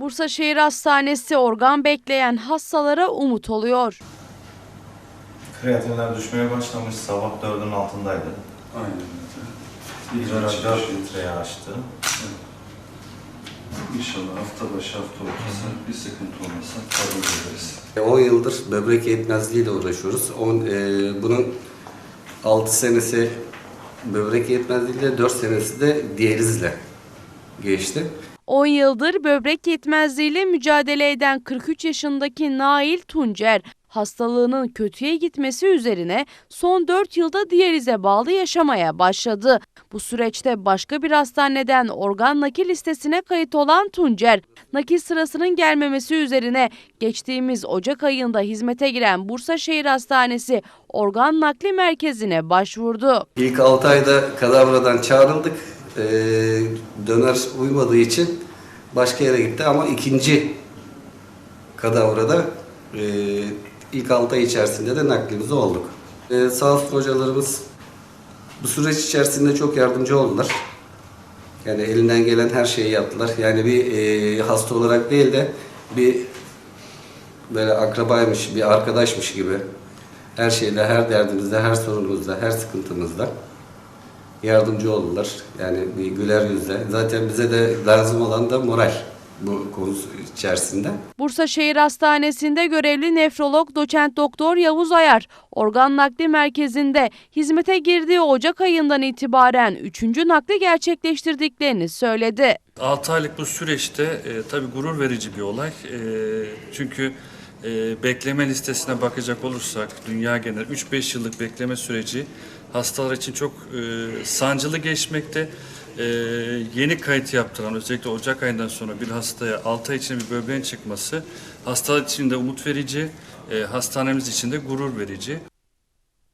Bursa Şehir Hastanesi organ bekleyen hastalara umut oluyor. Kreatinler düşmeye başlamış. Sabah 4'ün altındaydı. Aynen öyle. İdrar İdrar 4 çıkış. litreye açtı. İnşallah hafta başı hafta ortası bir sıkıntı olmasa kabul ederiz. 10 yıldır böbrek yetmezliğiyle uğraşıyoruz. On, e, bunun 6 senesi böbrek yetmezliğiyle, 4 senesi de diyalizle geçti. 10 yıldır böbrek yetmezliğiyle mücadele eden 43 yaşındaki Nail Tuncer, hastalığının kötüye gitmesi üzerine son 4 yılda diyalize bağlı yaşamaya başladı. Bu süreçte başka bir hastaneden organ nakil listesine kayıt olan Tuncer, nakil sırasının gelmemesi üzerine geçtiğimiz Ocak ayında hizmete giren Bursa Şehir Hastanesi Organ Nakli Merkezi'ne başvurdu. İlk 6 ayda kadavradan çağrıldık. E, döner uymadığı için başka yere gitti ama ikinci kadavrada e, ilk 6 ay içerisinde de naklimiz olduk. E, sağ olsun hocalarımız bu süreç içerisinde çok yardımcı oldular. Yani elinden gelen her şeyi yaptılar. Yani bir e, hasta olarak değil de bir böyle akrabaymış, bir arkadaşmış gibi her şeyle, her derdimizde, her sorunumuzda, her sıkıntımızda yardımcı oldular. Yani bir güler yüzle. Zaten bize de lazım olan da moral bu konu içerisinde. Bursa Şehir Hastanesi'nde görevli nefrolog doçent doktor Yavuz Ayar, organ nakli merkezinde hizmete girdiği Ocak ayından itibaren 3. nakli gerçekleştirdiklerini söyledi. 6 aylık bu süreçte e, tabii gurur verici bir olay. E, çünkü e, bekleme listesine bakacak olursak dünya genel 3-5 yıllık bekleme süreci hastalar için çok e, sancılı geçmekte. E, yeni kayıt yaptıran özellikle Ocak ayından sonra bir hastaya 6 ay içinde bir böbreğin çıkması hastalar için de umut verici, e, hastanemiz için de gurur verici.